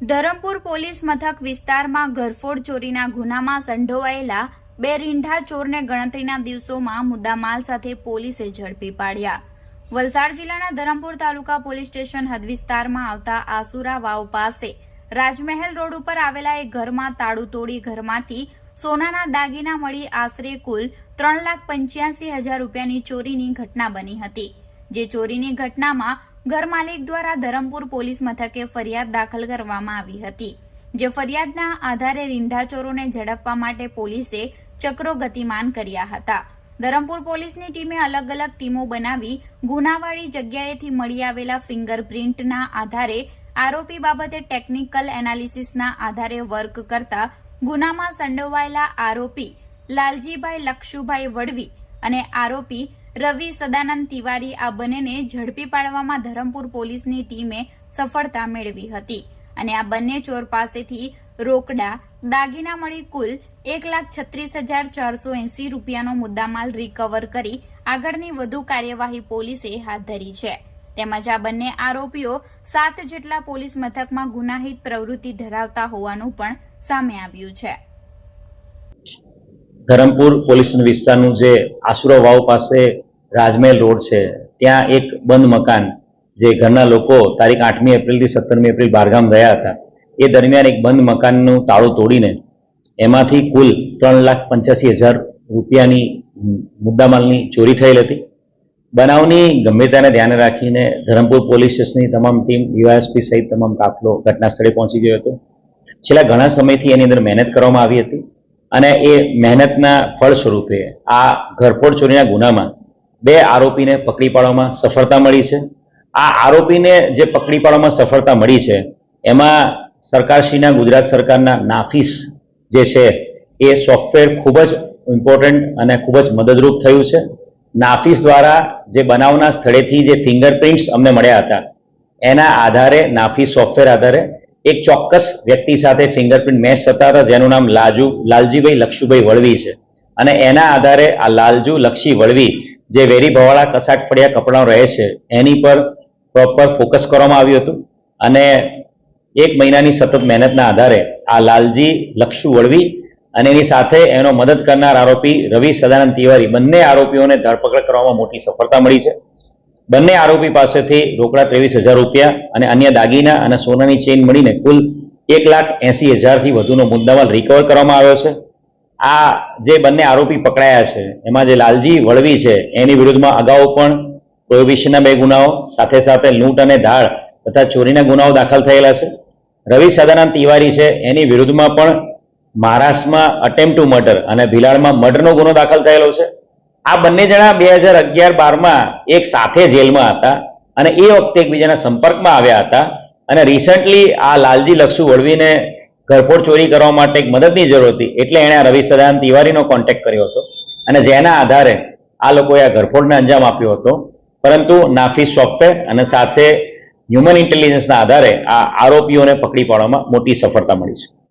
Dharampur police મથક વિસ્તારમાં ઘરફોડ ચોરીના ગુનામાં સંડોવાયેલા બે રીંઢા ચોરને ગણતરીના દિવસોમાં મુદ્દામાલ સાથે પોલીસે ઝડપી પાડ્યા. વલસાડ જિલ્લાના ધરમપુર તાલુકા પોલીસ સ્ટેશન હદ વિસ્તારમાં આવતા આસુરા વાવ પાસે રાજમહેલ રોડ ઉપર આવેલા એક ઘરમાં તાળું તોડી ઘરમાંથી સોનાના દાગીના મળી આશરે કુલ ત્રણ લાખ પંચ્યાસી હજાર રૂપિયાની ચોરીની ઘટના બની હતી. જે ચોરીની ઘટનામાં ઘર માલિક દ્વારા ધરમપુર પોલીસ મથકે ફરિયાદ દાખલ કરવામાં આવી હતી. જે ફરિયાદના આધારે રીંઢાચોરોને ઝડપવા માટે પોલીસે ચક્રો ગતિમાન કર્યા હતા. ધરમપુર પોલીસની ટીમે અલગ અલગ ટીમો બનાવી ગુનાવાળી જગ્યાએથી મળી આવેલા ફિંગરપ્રિન્ટના આધારે આરોપી બાબતે ટેકનિકલ એનાલિસિસના આધારે વર્ક કરતા ગુનામાં સંડોવાયેલા આરોપી લાલજીભાઈ લક્ષુભાઈ વડવી અને આરોપી રવિ સદાનંદ તિવારી આ બંનેને ઝડપી પાડવામાં ધરમપુર પોલીસની ટીમે સફળતા મેળવી હતી. અને આ બંને ચોર પાસેથી રોકડા દાગીના મળી કુલ એક લાખ છત્રીસ હજાર ચારસો એંસી રૂપિયાનો મુદ્દામાલ રિકવર કરી આગળની વધુ કાર્યવાહી પોલીસે હાથ ધરી છે. તેમજ આ બંને આરોપીઓ સાત જેટલા પોલીસ મથકમાં ગુનાહિત પ્રવૃત્તિ ધરાવતા હોવાનું પણ સામે આવ્યું છે. ધરમપુર પોલીસ વિસ્તારનું જે આસુરો વાવ પાસે રાજમહેલ રોડ છે, ત્યાં એક બંધ મકાન જે ઘરના લોકો તારીખ આઠમી એપ્રિલથી સત્તરમી એપ્રિલ બહારગામ ગયા હતા, એ દરમિયાન એક બંધ મકાનનું તાળું તોડીને એમાંથી કુલ ત્રણ લાખ પંચ્યાસી હજાર રૂપિયાની મુદ્દામાલની ચોરી થયેલ હતી. બનાવની ગંભીરતાને ધ્યાને રાખીને ધરમપુર પોલીસ સ્ટેશનની તમામ ટીમ, ડીવાયએસપી સહિત તમામ કાફલો ઘટના સ્થળે પહોંચી ગયો હતો. છેલ્લા ઘણા સમયથી એની અંદર મહેનત કરવામાં આવી હતી. અને એ મહેનતના ફળ સ્વરૂપે આ ઘરફોડ ચોરીના ગુનામાં બે આરોપીને પકડી પાડવામાં સફળતા મળી છે. આ આરોપીને જે પકડી પાડવામાં સફળતા મળી છે, એમાં સરકારશ્રીના, ગુજરાત સરકારના નાફીસ જે છે, એ સોફ્ટવેર ખૂબ જ ઇમ્પોર્ટન્ટ અને ખૂબ જ મદદરૂપ થયું છે. નાફીસ દ્વારા જે બનાવના સ્થળેથી જે ફિંગરપ્રિન્ટ્સ અમને મળ્યા હતા, એના આધારે, નાફીસ સોફ્ટવેર આધારે એક ચોક્કસ વ્યક્તિ સાથે ફિંગરપ્રિન્ટ મેચ થતા હતા, જેનું નામ લાજુ, લાલજીભાઈ લક્ષુભાઈ વળવી છે. અને એના આધારે આ લાલજુ લક્ષી વળવી, જે વેરી ભવાળા કસાટ ફળિયા કપડાં રહે છે, એની પર પ્રોપર ફોકસ કરવામાં આવ્યું હતું. અને એક મહિનાની સતત મહેનતના આધારે આ લાલજી લક્ષુ વળવી અને એની સાથે એનો મદદ કરનાર આરોપી રવિ સદાનંદ તિવારી, બંને આરોપીઓને ધરપકડ કરવામાં મોટી સફળતા મળી છે. બંને આરોપી પાસેથી રોકડા ત્રેવીસ હજાર રૂપિયા અને અન્ય દાગીના અને સોનાની ચેઇન મળીને કુલ એક લાખ એસી હજારથી વધુનો મુદ્દામાલ રિકવર કરવામાં આવ્યો છે. આ જે બંને આરોપી પકડાયા છે, એમાં જે લાલજી વળવી છે, એની વિરુદ્ધમાં અગાઉ પણ પ્રોહિબિશનના બે ગુનાઓ, સાથે સાથે લૂંટ અને ધાળ તથા ચોરીના ગુનાઓ દાખલ થયેલા છે. રવિ સદાનંદ તિવારી છે, એની વિરુદ્ધમાં પણ મહારાષ્ટ્રમાં અટેમ્પ ટુ મર્ડર અને ભિલાડમાં મર્ડરનો ગુનો દાખલ થયેલો છે. આ બંને જણા બે હજાર અગિયાર બારમાં એક સાથે જેલમાં હતા અને એ વખતે એકબીજાના સંપર્કમાં આવ્યા હતા. અને રિસન્ટલી આ લાલજી લક્ષુ વળવીને ઘરફોડ ચોરી કરવા માટે એક મદદની જરૂર હતી. એટલે એણે રવિ સદાન તિવારીનો કોન્ટેક્ટ કર્યો હતો. અને જેના આધારે આ લોકોએ આ ઘરફોડને અંજામ આપ્યો હતો. પરંતુ નાફી સોફ્ટવેર અને સાથે હ્યુમન ઇન્ટેલિજન્સના આધારે આ આરોપીઓને પકડી પાડવામાં મોટી સફળતા મળી છે.